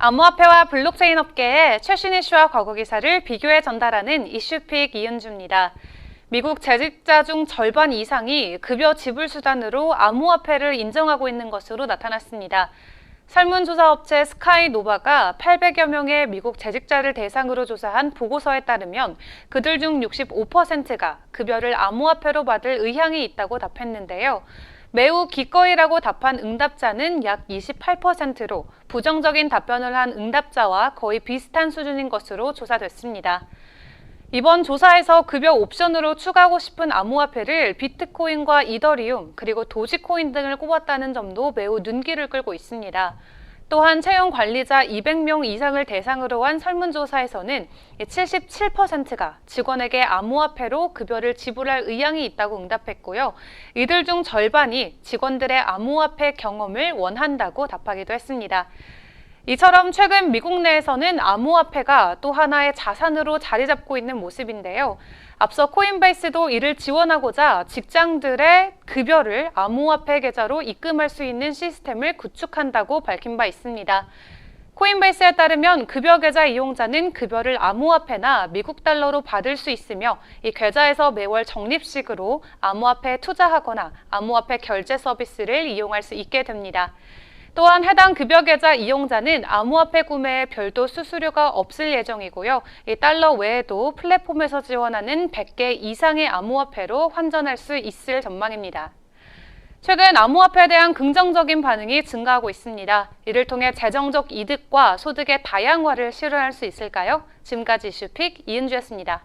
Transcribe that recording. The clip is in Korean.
암호화폐와 블록체인 업계의 최신 이슈와 과거 기사를 비교해 전달하는 이슈픽 이은주입니다. 미국 재직자 중 절반 이상이 급여 지불 수단으로 암호화폐를 인정하고 있는 것으로 나타났습니다. 설문조사 업체 스카이노바가 800여 명의 미국 재직자를 대상으로 조사한 보고서에 따르면 그들 중 65%가 급여를 암호화폐로 받을 의향이 있다고 답했는데요. 매우 기꺼이라고 답한 응답자는 약 28%로 부정적인 답변을 한 응답자와 거의 비슷한 수준인 것으로 조사됐습니다. 이번 조사에서 급여 옵션으로 추가하고 싶은 암호화폐를 비트코인과 이더리움 그리고 도지코인 등을 꼽았다는 점도 매우 눈길을 끌고 있습니다. 또한 채용 관리자 200명 이상을 대상으로 한 설문조사에서는 77%가 직원에게 암호화폐로 급여를 지불할 의향이 있다고 응답했고요. 이들 중 절반이 직원들의 암호화폐 경험을 원한다고 답하기도 했습니다. 이처럼 최근 미국 내에서는 암호화폐가 또 하나의 자산으로 자리 잡고 있는 모습인데요. 앞서 코인베이스도 이를 지원하고자 직장들의 급여를 암호화폐 계좌로 입금할 수 있는 시스템을 구축한다고 밝힌 바 있습니다. 코인베이스에 따르면 급여 계좌 이용자는 급여를 암호화폐나 미국 달러로 받을 수 있으며 이 계좌에서 매월 적립식으로 암호화폐에 투자하거나 암호화폐 결제 서비스를 이용할 수 있게 됩니다. 또한 해당 급여 계좌 이용자는 암호화폐 구매에 별도 수수료가 없을 예정이고요. 이 달러 외에도 플랫폼에서 지원하는 100개 이상의 암호화폐로 환전할 수 있을 전망입니다. 최근 암호화폐에 대한 긍정적인 반응이 증가하고 있습니다. 이를 통해 재정적 이득과 소득의 다양화를 실현할 수 있을까요? 지금까지 이슈픽 이은주였습니다.